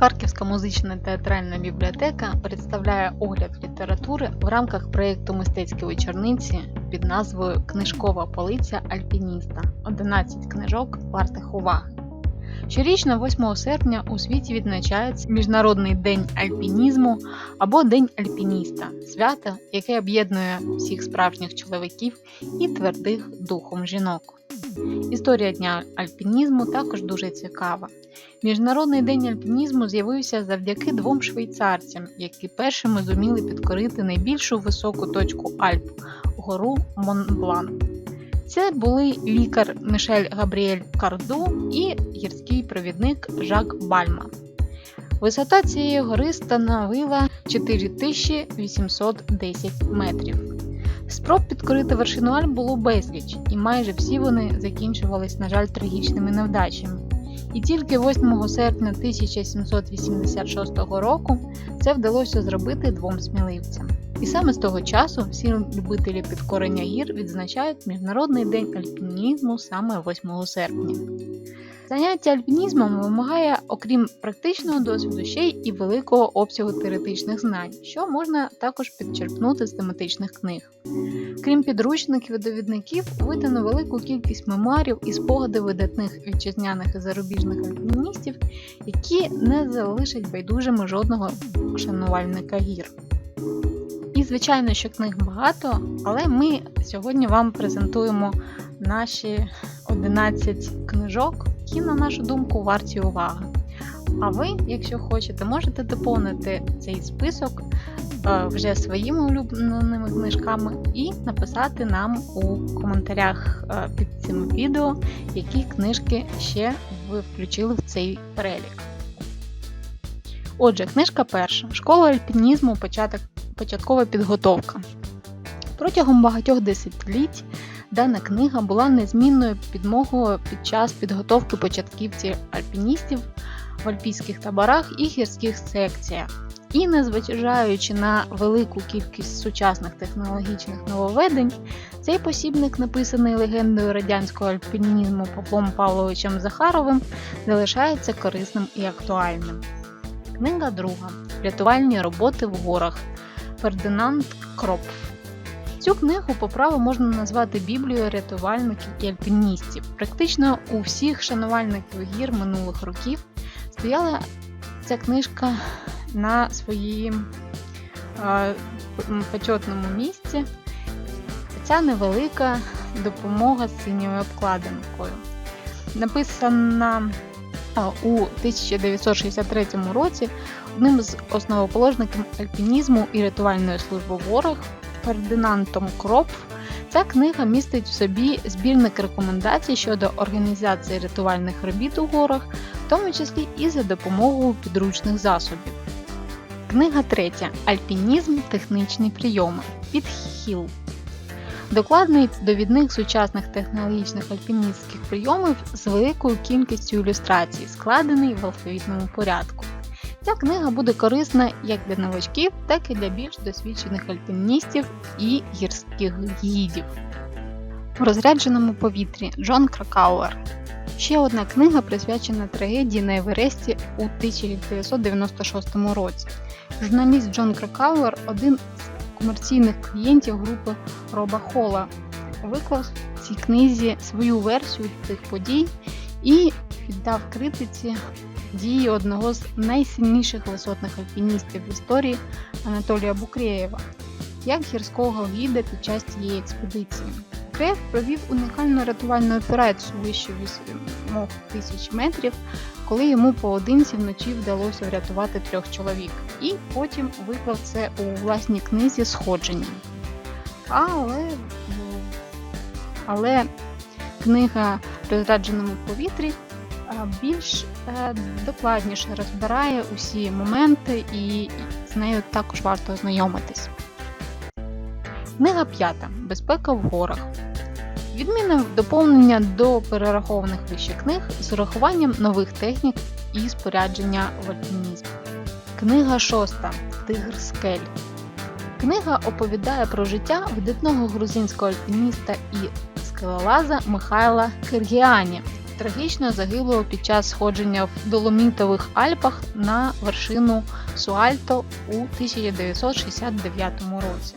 Харківська музична театральна бібліотека представляє огляд літератури в рамках проєкту мистецькі вечорниці під назвою Книжкова полиця альпініста 11 книжок вартих уваги. Щорічно 8 серпня у світі відзначається Міжнародний день альпінізму або День альпініста свято, яке об'єднує всіх справжніх чоловіків і твердих духом жінок. Історія дня альпінізму також дуже цікава. Міжнародний день альпінізму з'явився завдяки двом швейцарцям, які першими зуміли підкорити найбільшу високу точку Альп гору Монблан. Це були лікар Мішель Габріель Карду і гірський провідник Жак Бальма. Висота цієї гори становила 4810 метрів. Спроб підкорити вершину Альп було безліч, і майже всі вони закінчувались, на жаль, трагічними невдачами. І тільки 8 серпня 1786 року це вдалося зробити двом сміливцям. І саме з того часу всі любителі підкорення гір відзначають Міжнародний день альпінізму саме 8 серпня. Заняття альпінізмом вимагає, окрім практичного досвіду, ще й і великого обсягу теоретичних знань, що можна також підчерпнути з тематичних книг. Крім підручників і довідників, видано велику кількість мемуарів і спогадів видатних вітчизняних і зарубіжних альпіністів, які не залишать байдужими жодного шанувальника гір. І, звичайно, що книг багато, але ми сьогодні вам презентуємо наші 11 книжок, які, на нашу думку, варті уваги. А ви, якщо хочете, можете доповнити цей список е, вже своїми улюбленими книжками і написати нам у коментарях е, під цим відео, які книжки ще ви включили в цей перелік. Отже, книжка перша. Школа альпінізму. Початок початкова підготовка. Протягом багатьох десятиліть дана книга була незмінною підмогою під час підготовки початківців альпіністів в альпійських таборах і гірських секціях. І незважаючи на велику кількість сучасних технологічних нововведень, цей посібник, написаний легендою радянського альпінізму Павлом Павловичем Захаровим, залишається корисним і актуальним. Книга друга Рятувальні роботи в горах Фердинанд Кропф. Цю книгу по праву можна назвати Біблією рятувальників і альпіністів. Практично у всіх шанувальників гір минулих років стояла ця книжка на своїм почетному місці. Ця невелика допомога з синьою обкладинкою. Написана у 1963 році одним з основоположників альпінізму і рятувальної служби в горах Фердинандом Кропф. Ця книга містить в собі збірник рекомендацій щодо організації рятувальних робіт у горах, в тому числі і за допомогою підручних засобів. Книга третя. Альпінізм. Технічні прийоми. Підхіл. Докладний довідник сучасних технологічних альпіністських прийомів з великою кількістю ілюстрацій, складений в алфавітному порядку. Ця книга буде корисна як для новачків, так і для більш досвідчених альпіністів і гірських гідів. У розрядженому повітрі Джон Кракауер. Ще одна книга присвячена трагедії на Евересті у 1996 році. Журналіст Джон Кракауер один з комерційних клієнтів групи Роба Хола, виклав в цій книзі свою версію цих подій і віддав критиці дії одного з найсильніших висотних альпіністів в історії Анатолія Букреєва, як гірського гіда під час цієї експедиції. Букреєв провів унікальну рятувальну операцію вище 8 тисяч метрів, коли йому поодинці вночі вдалося врятувати трьох чоловік, і потім виклав це у власній книзі сходження. Але, але книга в розрадженому повітрі більш е, докладніше розбирає усі моменти, і з нею також варто ознайомитись. Книга 5. Безпека в горах. Відмінне доповнення до перерахованих вище книг з урахуванням нових технік і спорядження в альпінізмі. Книга 6. Тигр скель. Книга оповідає про життя видатного грузинського альпініста і скелелаза Михайла Киргіані, трагічно загиблого під час сходження в Доломітових Альпах на вершину Суальто у 1969 році.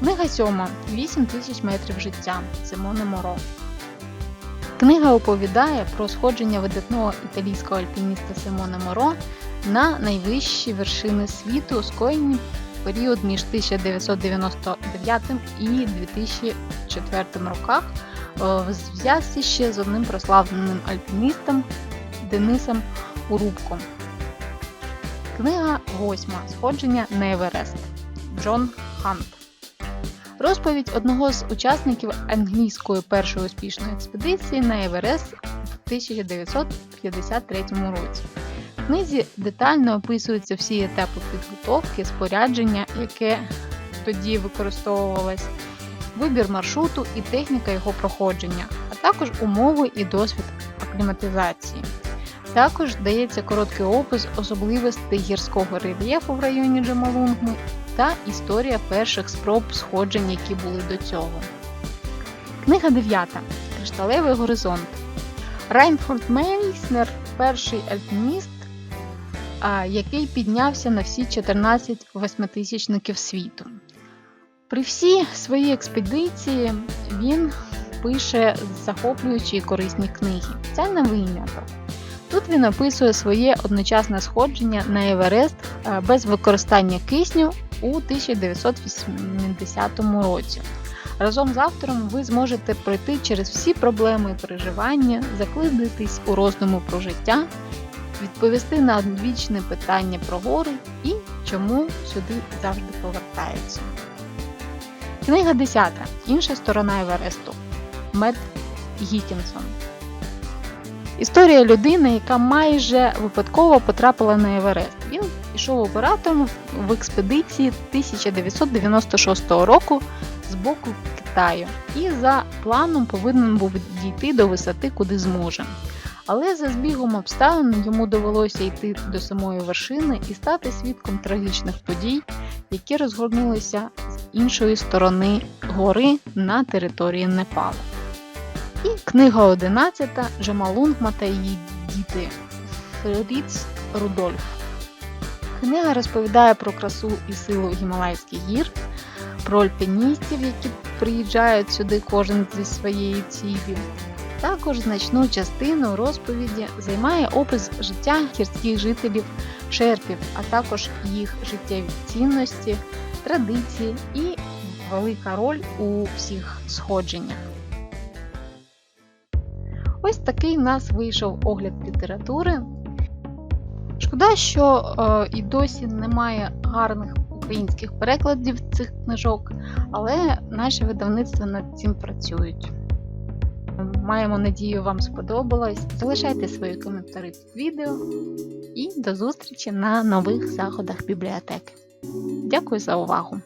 Книга сьома 8 тисяч метрів життя Симоне Моро. Книга оповідає про сходження видатного італійського альпініста Симоне Моро на найвищі вершини світу, скоєні в період між 1999 і 2004 роках зв'язці ще з одним прославленим альпіністом Денисом Урубком. Книга восьма Сходження на Еверест Джон Хант. Розповідь одного з учасників англійської першої успішної експедиції на Еверест в 1953 році. В книзі детально описуються всі етапи підготовки, спорядження, яке тоді використовувалось, вибір маршруту і техніка його проходження, а також умови і досвід акліматизації. Також дається короткий опис особливостей гірського рельєфу в районі Джамалунгми та історія перших спроб сходжень, які були до цього. Книга 9. Кришталевий горизонт. Райнфорд Мейснер перший альпініст, який піднявся на всі 14 восьмитисячників світу. При всій своїй експедиції він пише захоплюючі і корисні книги. Це не виняток. Тут він описує своє одночасне сходження на Еверест е, без використання кисню у 1980 році. Разом з автором ви зможете пройти через всі проблеми і переживання, заклидитись у роздуму про життя, відповісти на одвічне питання про гори і чому сюди завжди повертаються. Книга 10. Інша сторона Евересту. Мед Гікінсон. Історія людини, яка майже випадково потрапила на Еверест. Він пішов оператором в експедиції 1996 року з боку Китаю і за планом повинен був дійти до висоти, куди зможе. Але за збігом обставин йому довелося йти до самої вершини і стати свідком трагічних подій, які розгорнулися з іншої сторони гори на території Непалу. І книга 11 Джамалунгма та її діти Фріц Рудольф. Книга розповідає про красу і силу Гімалайських гір, про альпіністів, які приїжджають сюди кожен зі своєю ціллю. Також значну частину розповіді займає опис життя гірських жителів шерпів, а також їх життєві цінності, традиції і велика роль у всіх сходженнях. Ось такий в нас вийшов огляд літератури. Шкода, що е, і досі немає гарних українських перекладів цих книжок, але наші видавництва над цим працюють. Маємо надію, вам сподобалось. Залишайте свої коментарі під відео і до зустрічі на нових заходах бібліотеки. Дякую за увагу!